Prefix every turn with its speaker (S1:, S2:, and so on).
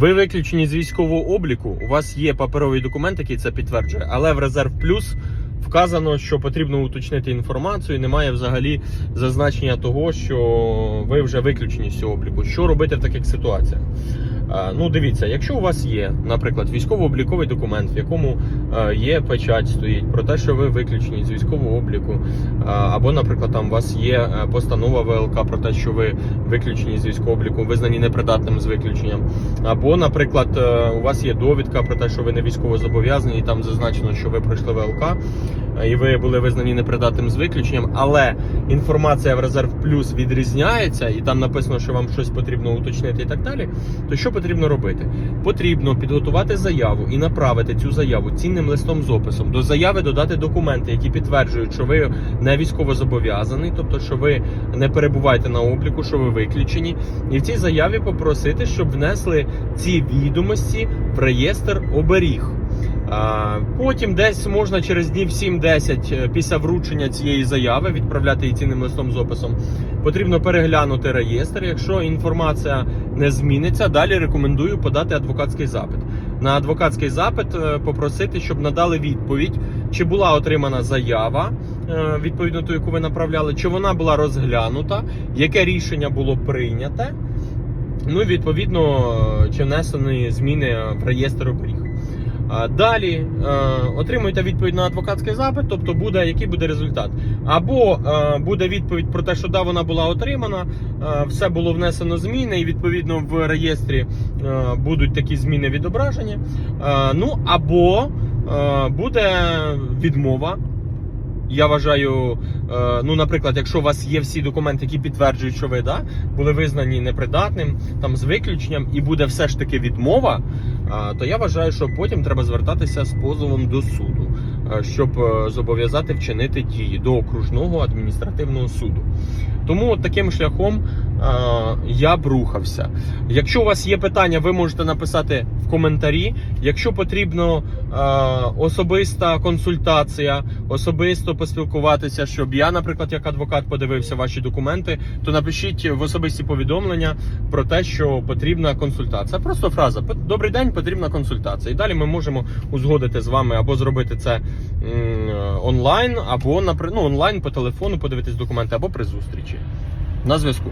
S1: Ви виключені з військового обліку. У вас є паперовий документ, який це підтверджує, але в резерв плюс вказано, що потрібно уточнити інформацію. Немає взагалі зазначення того, що ви вже виключені з цього обліку. Що робити в таких ситуаціях? Ну, дивіться, якщо у вас є, наприклад, військово-обліковий документ, в якому е, є печать, стоїть про те, що ви виключені з військового обліку, або, наприклад, там у вас є е, постанова ВЛК про те, що ви виключені з військового обліку, визнані непридатним з виключенням, або, наприклад, е, у вас є довідка про те, що ви не військово зобов'язані, і там зазначено, що ви пройшли ВЛК. І ви були визнані непридатним з виключенням, але інформація в резерв плюс відрізняється, і там написано, що вам щось потрібно уточнити і так далі. То що потрібно робити? Потрібно підготувати заяву і направити цю заяву цінним листом з описом. До заяви додати документи, які підтверджують, що ви не військово зобов'язаний, тобто, що ви не перебуваєте на обліку, що ви виключені. І в цій заяві попросити, щоб внесли ці відомості в реєстр оберіг. Потім десь можна через днів 7-10 е, після вручення цієї заяви відправляти її цінним листом з описом. Потрібно переглянути реєстр. Якщо інформація не зміниться, далі рекомендую подати адвокатський запит. На адвокатський запит е, попросити, щоб надали відповідь, чи була отримана заява, е, відповідно ту, яку ви направляли, чи вона була розглянута, яке рішення було прийняте. Ну і відповідно, чи внесені зміни в реєстр оберіг. Далі е, отримуєте відповідь на адвокатський запит, тобто буде який буде результат. Або е, буде відповідь про те, що да, вона була отримана, е, все було внесено зміни, і відповідно в реєстрі будуть такі зміни відображені. Ну або буде відмова. Я вважаю, ну, наприклад, якщо у вас є всі документи, які підтверджують, що ви да, були визнані непридатним, там з виключенням, і буде все ж таки відмова, то я вважаю, що потім треба звертатися з позовом до суду, е, щоб е, зобов'язати вчинити дії до окружного адміністративного суду. Тому таким шляхом я б рухався. Якщо у вас є питання, ви можете написати в коментарі. Якщо потрібно е, особиста консультація, особисто поспілкуватися, щоб я, наприклад, як адвокат подивився ваші документи, то напишіть в особисті повідомлення про те, що потрібна консультація. Просто фраза Добрий день, потрібна консультація. І далі ми можемо узгодити з вами або зробити це м, онлайн, або ну, онлайн по телефону подивитись документи, або при зустрічі. На зв'язку.